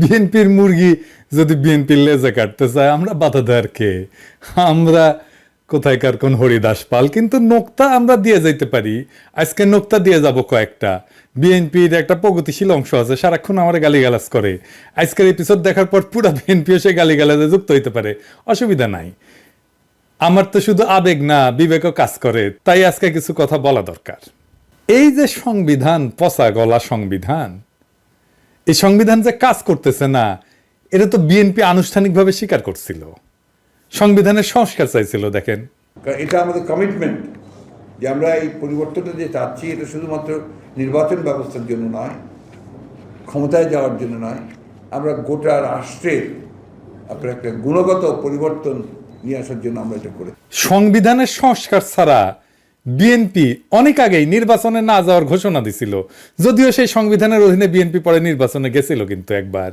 বিএনপির মুরগি যদি বিএনপির লেজে কাটতে চায়, আমরা বাধা দেওয়ার কে? আমরা কোথায়কার কোন হরিদাস পাল? কিন্তু নোক্তা আমরা দিয়ে যাইতে পারি। আজকে নোক্তা দিয়ে যাব কয়েকটা। বিএনপির একটা প্রগতিশীল অংশ আছে, সারাক্ষণ আমার গালিগালাজ করে। আজকের এপিসোড দেখার পর পুরো বিএনপিও সে গালিগালাজে যুক্ত হইতে পারে। অসুবিধা নাই। আমার তো শুধু আবেগ না, বিবেকও কাজ করে। তাই আজকে কিছু কথা বলা দরকার। এই যে সংবিধান, পচা গলা সংবিধান এই সংবিধান যে কাজ করতেছে না এটা তো বিএনপি আনুষ্ঠানিকভাবে স্বীকার করছিল। সংবিধানের সংস্কার চাইছিল দেখেন। এটা আমাদের কমিটমেন্ট যে আমরা এই পরিবর্তনটা যে চাচ্ছি এটা শুধুমাত্র নির্বাচন ব্যবস্থার জন্য নয় ক্ষমতায় যাওয়ার জন্য নয় আমরা গোটা রাষ্ট্রের আপনার একটা গুণগত পরিবর্তন নিয়ে আসার জন্য আমরা এটা করে সংবিধানের সংস্কার ছাড়া বিএনপি অনেক আগেই নির্বাচনে না যাওয়ার ঘোষণা দিছিল। যদিও সেই সংবিধানের অধীনে বিএনপি পরে নির্বাচনে গেছিল কিন্তু একবার।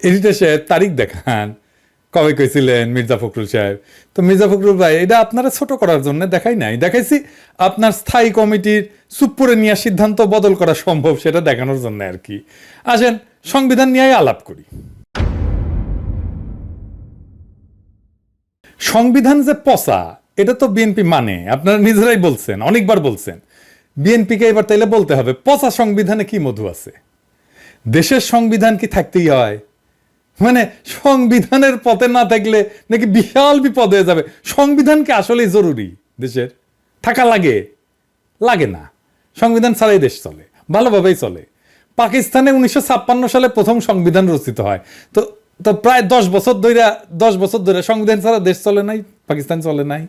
এডিটে সাহেব তারিখ দেখান। কবে কইছিলেন মির্জা ফখরুল সাহেব? তো মির্জা ফখরুল ভাই, এটা আপনারা ছোট করার জন্য দেখাই নাই। দেখাইছি আপনার স্থায়ী কমিটির চুপ করে নেওয়া সিদ্ধান্ত বদল করা সম্ভব সেটা দেখানোর জন্য আর কি। আসেন, সংবিধান নিয়ে আলাপ করি। সংবিধান যে পচা এটা তো বিএনপি মানে আপনারা নিজেরাই বলছেন, অনেকবার বলছেন। বিএনপিকে এবার তাইলে বলতে হবে, পচা সংবিধানে কি মধু আছে? দেশের সংবিধান কি থাকতেই হয়? মানে সংবিধানের পথে না থাকলে নাকি বিশাল বিপদ হয়ে যাবে। সংবিধান কি আসলেই জরুরি দেশের? থাকা লাগে? লাগে না। সংবিধান ছাড়াই দেশ চলে, ভালোভাবেই চলে। পাকিস্তানে উনিশশো ছাপ্পান্ন সালে প্রথম সংবিধান রচিত হয়। তো তো প্রায় দশ বছর ধরে দশ বছর ধরে সংবিধান ছাড়া দেশ চলে নাই, পাকিস্তান চলে নাই।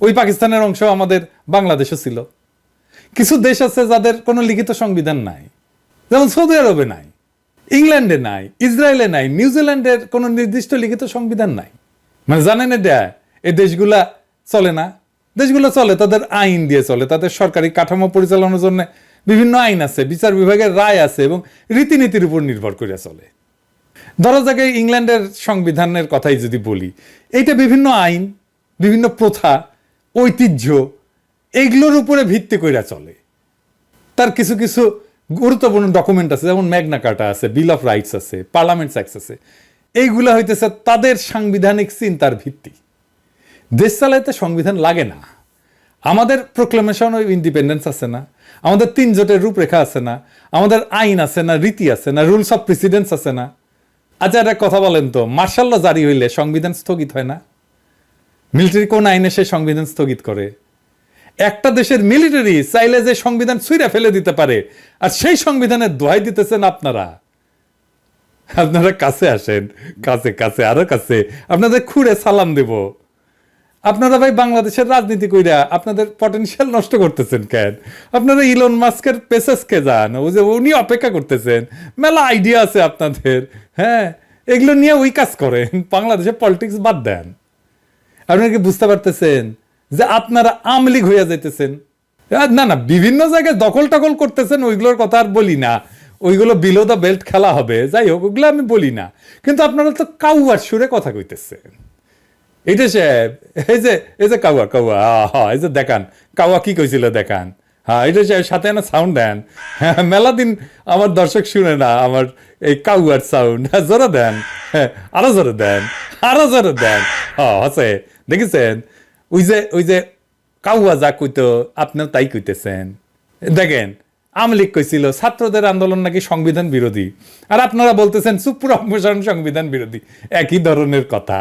ওই পাকিস্তানের অংশ আমাদের বাংলাদেশও ছিল। কিছু দেশ আছে যাদের কোনো লিখিত সংবিধান নাই। যেমন সৌদি আরবে নাই, ইংল্যান্ডে নাই, ইসরায়েলে নাই নিউজিল্যান্ডের কোনো নির্দিষ্ট লিখিত সংবিধান নাই। মানে জানেন এটা? এই দেশগুলা চলে না। দেশগুলো চলে, তাদের আইন দিয়ে চলে, তাদের সরকারি কাঠামো পরিচালনার জন্য বিভিন্ন আইন আছে, বিচার বিভাগের রায় আছে এবং রীতিনীতির উপর নির্ভর করে চলে। ধরো জায়গায় ইংল্যান্ডের সংবিধানের কথাই যদি বলি, এইটা বিভিন্ন আইন, বিভিন্ন প্রথা ঐতিহ্য, এইগুলোর উপরে ভিত্তি কইরা চলে। তার কিছু কিছু গুরুত্বপূর্ণ ডকুমেন্ট আছে, যেমন ম্যাগনা কার্টা আছে বিল অফ রাইটস আছে পার্লামেন্টস অ্যাক্ট আছে। এইগুলো হইতেছে তাদের সাংবিধানিক চিন্তার ভিত্তি। দেশ চালাইতে সংবিধান লাগে না। আমাদের প্রোক্লেমেশন অফ ইন্ডিপেন্ডেন্স আছে না। আমাদের তিন জোটের রূপরেখা আছে না। আমাদের আইন আছে না, রীতি আছে না রুলস অফ প্রেসিডেন্স আছে না। আচ্ছা একটা কথা বলেন তো মার্শাল্লা জারি হইলে সংবিধান স্থগিত হয় না? মিলিটারি কোন আইনে সে সংবিধান স্থগিত করে। একটা দেশের মিলিটারি চাইলে যে সংবিধান ছুঁড়ে ফেলে দিতে পারে, আর সেই সংবিধানের দোহাই দিতেছেন আপনারা। আপনারা কাছে আসেন, কাছে কাছে, আরও কাছে। আপনাদের খুঁড়ে সালাম দেব। আপনারা ভাই বাংলাদেশের রাজনীতি কইরা আপনাদের পটেনশিয়াল নষ্ট করতেছেন কেন? আপনারা ইলন মাস্কের পেসেসকে যান ও যে উনি অপেক্ষা করতেছেন। মেলা আইডিয়া আছে আপনাদের হ্যাঁ? এগুলো নিয়ে ওই কাজ করেন। বাংলাদেশে পলিটিক্স বাদ দেন। আপনারা কি বুঝতে পারতেছেন যে আপনারা আমলিগ হইয়া যাইতেছেন? না না, বিভিন্ন জায়গায় দখল টকল করতেছেন, ওইগুলোর কথা আর বলি না। ওইগুলো বিলো দ্য বেল্ট খেলা হবে, যাই হোক, ওগুলো আমি বলি না। কিন্তু আপনারা তো কাউয়ার সুরে কথা কইতেছেন। এইটা সাহেব, এই যে এই যে কাউয়া কাউয়া হা এই যে দেখান, কাউয়া কি কইছিল দেখান? হ্যাঁ এটা সাহেব, সাথে না সাউন্ড দেন। হ্যাঁ মেলা দিন আমার দর্শক শুনে না, আমার এই কাউয়ার সাউন্ড হ্যাঁ জোরে দেন। হ্যাঁ আরও জোরে দেন, আরও জোরে দেন। হ্যাঁ আছে দেখেছেন? ওই যে ওই যে কাউয়া যা কইতো আপনিও তাই কইতেছেন। দেখেন আমলিক কইছিল ছাত্রদের আন্দোলন নাকি সংবিধান বিরোধী? আর আপনারা বলতেছেন সুপ্রমোশন সংবিধান বিরোধী। একই ধরনের কথা।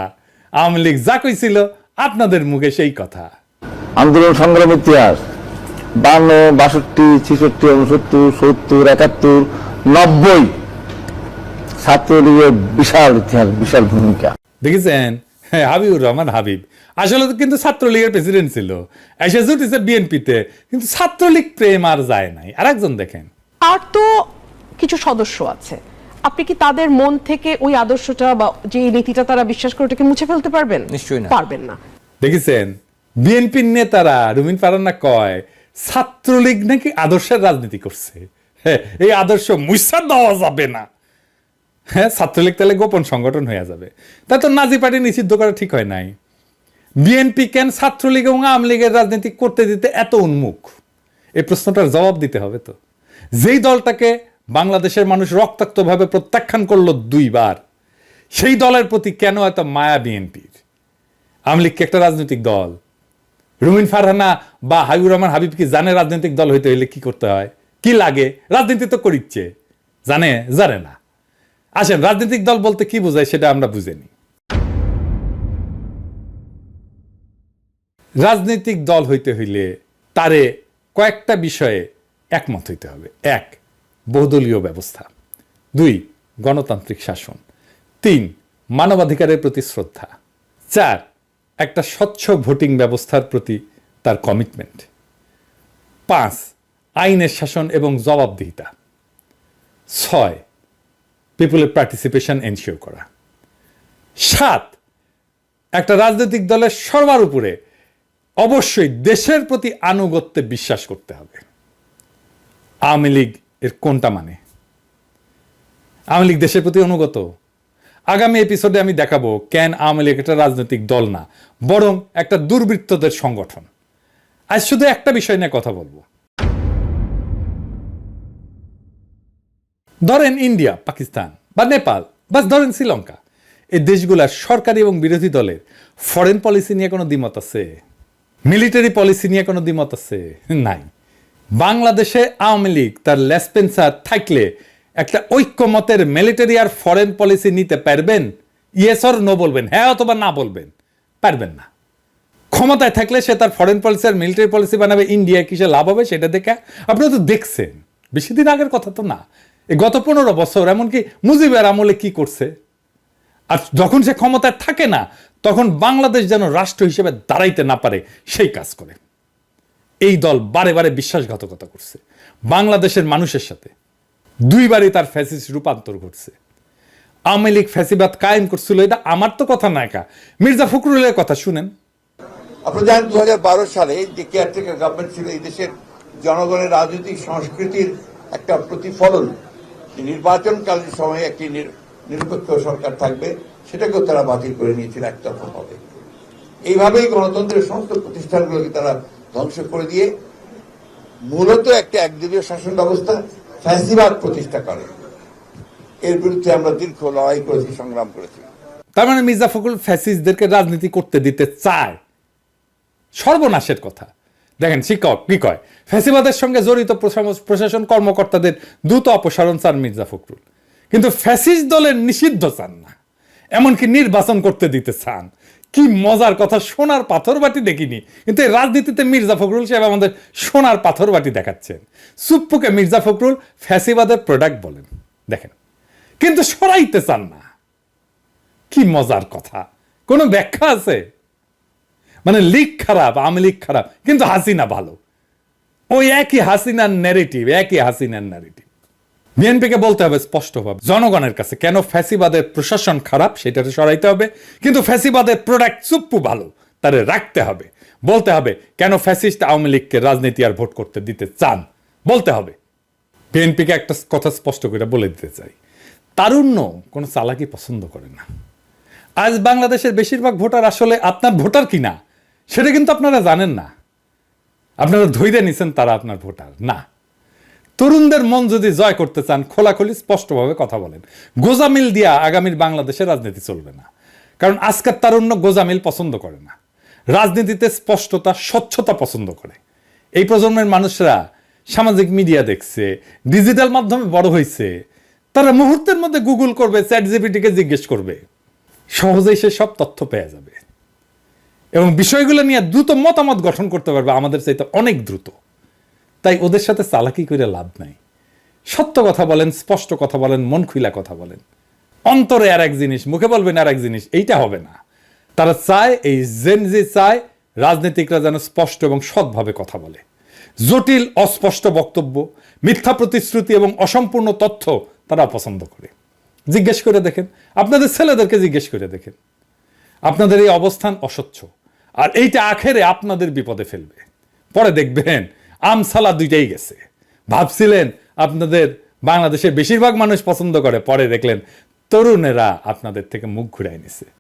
আমলিক যা কইছিল আপনাদের মুখে সেই কথা। আন্দোলন সংগ্রাম ইতিহাস। বান্ন বাষট্টি ছেষট্টি উনসত্তর সত্তর একাত্তর নব্বই। ছাত্রলীগের বিশাল ইতিহাস বিশাল ভূমিকা। দেখেছেন? হ্যাঁ হাবিবুর রহমান হাবিব। আসলে তো কিন্তু ছাত্রলীগের প্রেসিডেন্ট ছিল। এসে জুটিছে বিএনপিতে কিন্তু ছাত্রলীগ প্রেম আর যায় নাই। আর একজন দেখেন। আর তো কিছু সদস্য আছে। আপনি কি তাদের মন থেকে ওই আদর্শটা বা যে নীতিটা তারা বিশ্বাস করে ওটাকে মুছে ফেলতে পারবেন? নিশ্চয়ই না। পারবেন না। দেখেছেন? বিএনপির নেতারা রুমিন পারান্না কয় ছাত্রলীগ নাকি আদর্শের রাজনীতি করছে? হ্যাঁ এই আদর্শ মুসা দেওয়া যাবে না। হ্যাঁ ছাত্রলীগ তাহলে গোপন সংগঠন হয়ে যাবে। তা তো নাজি পার্টি নিষিদ্ধ করা ঠিক হয় নাই। বিএনপি কেন ছাত্রলীগ এবং আওয়ামী লীগের রাজনীতি করতে দিতে এত উন্মুখ? এই প্রশ্নটার জবাব দিতে হবে তো। যেই দলটাকে বাংলাদেশের মানুষ রক্তাক্তভাবে প্রত্যাখ্যান করল দুইবার, সেই দলের প্রতি কেন এত মায়া বিএনপির? আওয়ামী লীগ কি একটা রাজনৈতিক দল? রুমিন ফারহানা বা হাবিবুর রহমান হাবিব কি জানে রাজনৈতিক দল হইতে হইলে কি করতে হয়? কি লাগে? রাজনীতি তো করিচ্ছে। জানে? জানে না। আসেন, রাজনৈতিক দল বলতে কি বোঝায় সেটা আমরা বুঝেনি রাজনৈতিক দল হইতে হইলে তারে কয়েকটা বিষয়ে একমত হইতে হবে। এক, বহুদলীয় ব্যবস্থা। দুই, গণতান্ত্রিক শাসন। তিন, মানবাধিকারের প্রতি শ্রদ্ধা। চার, একটা স্বচ্ছ ভোটিং ব্যবস্থার প্রতি তার কমিটমেন্ট পাঁচ, আইনের শাসন এবং জবাবদিহিতা। ছয় পিপুলের পার্টিসিপেশন এনশিওর করা। সাত, একটা রাজনৈতিক দলের সর্বার উপরে অবশ্যই দেশের প্রতি আনুগত্যে বিশ্বাস করতে হবে। আওয়ামী লীগ এর কোনটা মানে? আওয়ামী লীগ দেশের প্রতি অনুগত? আগামী এপিসোডে আমি দেখাবো কেন আওয়ামী লীগ একটা রাজনৈতিক দল না, বরং একটা দুর্বৃত্তদের সংগঠন। আজ শুধু একটা বিষয় নিয়ে কথা বলব। ধরেন ইন্ডিয়া, পাকিস্তান বা নেপাল বা ধরেন শ্রীলঙ্কা। এই দেশগুলার সরকারি এবং বিরোধী দলের ফরেন পলিসি নিয়ে কোনো দ্বিমত আছে? মিলিটারি পলিসি নিয়ে কোনো দ্বিমত আছে? নাই। বাংলাদেশে আওয়ামী লীগ তার লেসপেন্সার থাকলে একটা ঐক্যমতের মিলিটারি আর ফরেন পলিসি নিতে পারবেন? ইয়েস অর নো বলবেন। হ্যাঁ অথবা না বলবেন। পারবেন না। ক্ষমতায় থাকলে সে তার ফরেন পলিসি আর মিলিটারি পলিসি বানাবে। ইন্ডিয়া কিসে লাভ হবে সেটা দেখে আপনারা তো দেখছেন। বেশি দিন আগের কথা তো না। গত পনেরো বছর এমনকি মুজিবের আমলে কি করছে? আর যখন সে ক্ষমতায় থাকে না, তখন বাংলাদেশ যেন রাষ্ট্র হিসেবে দাঁড়াইতে না পারে, সেই কাজ করে। এই দল বারে বারে বিশ্বাসঘাতকতা করছে। বাংলাদেশের মানুষের সাথে। দুইবারই তার ফ্যাসিস রূপান্তর ঘটছে। আওয়ামী লীগ ফ্যাসিবাদ কায়েম করছিল, এটা আমার তো কথা না একা। মির্জা ফখরুলের কথা শুনেন। আপনারা জানেন দু হাজার বারো সালে যে কেয়ারটেকার গভর্নমেন্ট ছিল, এই দেশের জনগণের রাজনৈতিক সংস্কৃতির একটা প্রতিফলন নির্বাচনকালীন সময়ে একটি নির- নিরপেক্ষ সরকার থাকবে, সেটাকেও তারা বাতিল করে নিয়েছিল একতরফাভাবে এইভাবেই গণতন্ত্রের সমস্ত প্রতিষ্ঠানগুলোকে তারা ধ্বংস করে দিয়ে মূলত একটা একদলীয় শাসন ব্যবস্থা, ফ্যাসিবাদ প্রতিষ্ঠা করে। এর বিরুদ্ধে আমরা দীর্ঘ লড়াই করেছি, সংগ্রাম করেছি। তার মানে মির্জা ফখরুল ফ্যাসিস্টদেরকে রাজনীতি করতে দিতে চায়। সর্বনাশের কথা। দেখেন শিক্ষক কি কয়? ফ্যাসিবাদের সঙ্গে জড়িত প্রশাসন- কর্মকর্তাদের দ্রুত অপসারণ চান মির্জা ফখরুল। কিন্তু ফ্যাসিস্ট দলের নিষিদ্ধ চান না। এমনকি নির্বাচন করতে দিতে চান। কি মজার কথা, সোনার পাথর বাটি দেখিনি। কিন্তু এই রাজনীতিতে মির্জা ফখরুল সাহেব আমাদের সোনার পাথর বাটি দেখাচ্ছেন। সুপ্পুকে মির্জা ফখরুল ফ্যাসিবাদের প্রোডাক্ট বলেন। দেখেন, কিন্তু সরাইতে চান না। কি মজার কথা। কোনো ব্যাখ্যা আছে? মানে লিগ খারাপ, আওয়ামী লীগ খারাপ। কিন্তু হাসিনা ভালো। ওই একই হাসিনার ন্যারেটিভ একই হাসিনার ন্যারেটিভ বিএনপিকে বলতে হবে স্পষ্টভাবে, জনগণের কাছে কেন ফ্যাসিবাদের প্রশাসন খারাপ, সেটাতে সরাইতে হবে। কিন্তু ফ্যাসিবাদের প্রোডাক্ট চুপ্পু ভালো, তারে রাখতে হবে। বলতে হবে, কেন ফ্যাসিস্ট আওয়ামী লীগকে রাজনীতি আর ভোট করতে দিতে চান? বলতে হবে। বিএনপিকে একটা কথা স্পষ্ট করে বলে দিতে চাই। তারুণ্য কোনো চালাকি পছন্দ করে না। আজ বাংলাদেশের বেশিরভাগ ভোটার আসলে আপনার ভোটার কিনা? সেটা কিন্তু আপনারা জানেন না। আপনারা ধৈর্য নিছেন তারা আপনার ভোটার, না। তরুণদের মন যদি জয় করতে চান, খোলাখুলি স্পষ্টভাবে কথা বলেন। গোজামিল দিয়া আগামীর বাংলাদেশের রাজনীতি চলবে না। কারণ আজকের তারুণ্য গোজামিল পছন্দ করে না। রাজনীতিতে স্পষ্টতা, স্বচ্ছতা পছন্দ করে। এই প্রজন্মের মানুষরা সামাজিক মিডিয়া দেখছে, ডিজিটাল মাধ্যমে বড় হয়েছে তারা মুহূর্তের মধ্যে গুগল করবে চ্যাট জিপিটিকে জিজ্ঞেস করবে। সহজেই সে সব তথ্য পেয়ে যাবে। এবং বিষয়গুলো নিয়ে দ্রুত মতামত গঠন করতে পারবে আমাদের চাইতে অনেক দ্রুত। তাই ওদের সাথে চালাকি করে লাভ নাই। সত্য কথা বলেন, স্পষ্ট কথা বলেন, মন খুইলা কথা বলেন। অন্তরে আর এক জিনিস, মুখে বলবেন আর এক জিনিস, এইটা হবে না। তারা চায়, এই জেন যে চায়, রাজনীতিকরা যেন স্পষ্ট এবং সৎভাবে কথা বলে। জটিল, অস্পষ্ট বক্তব্য, মিথ্যা প্রতিশ্রুতি এবং অসম্পূর্ণ তথ্য তারা পছন্দ করে। জিজ্ঞেস করে দেখেন। আপনাদের ছেলেদেরকে জিজ্ঞেস করে দেখেন। আপনাদের এই অবস্থান অস্বচ্ছ আর এইটা আখেরে আপনাদের বিপদে ফেলবে। পরে দেখবেন আমসালা দুইটাই গেছে। ভাবছিলেন আপনাদের বাংলাদেশের বেশিরভাগ মানুষ পছন্দ করে, পরে দেখলেন তরুণেরা আপনাদের থেকে মুখ ঘুরাই নিছে।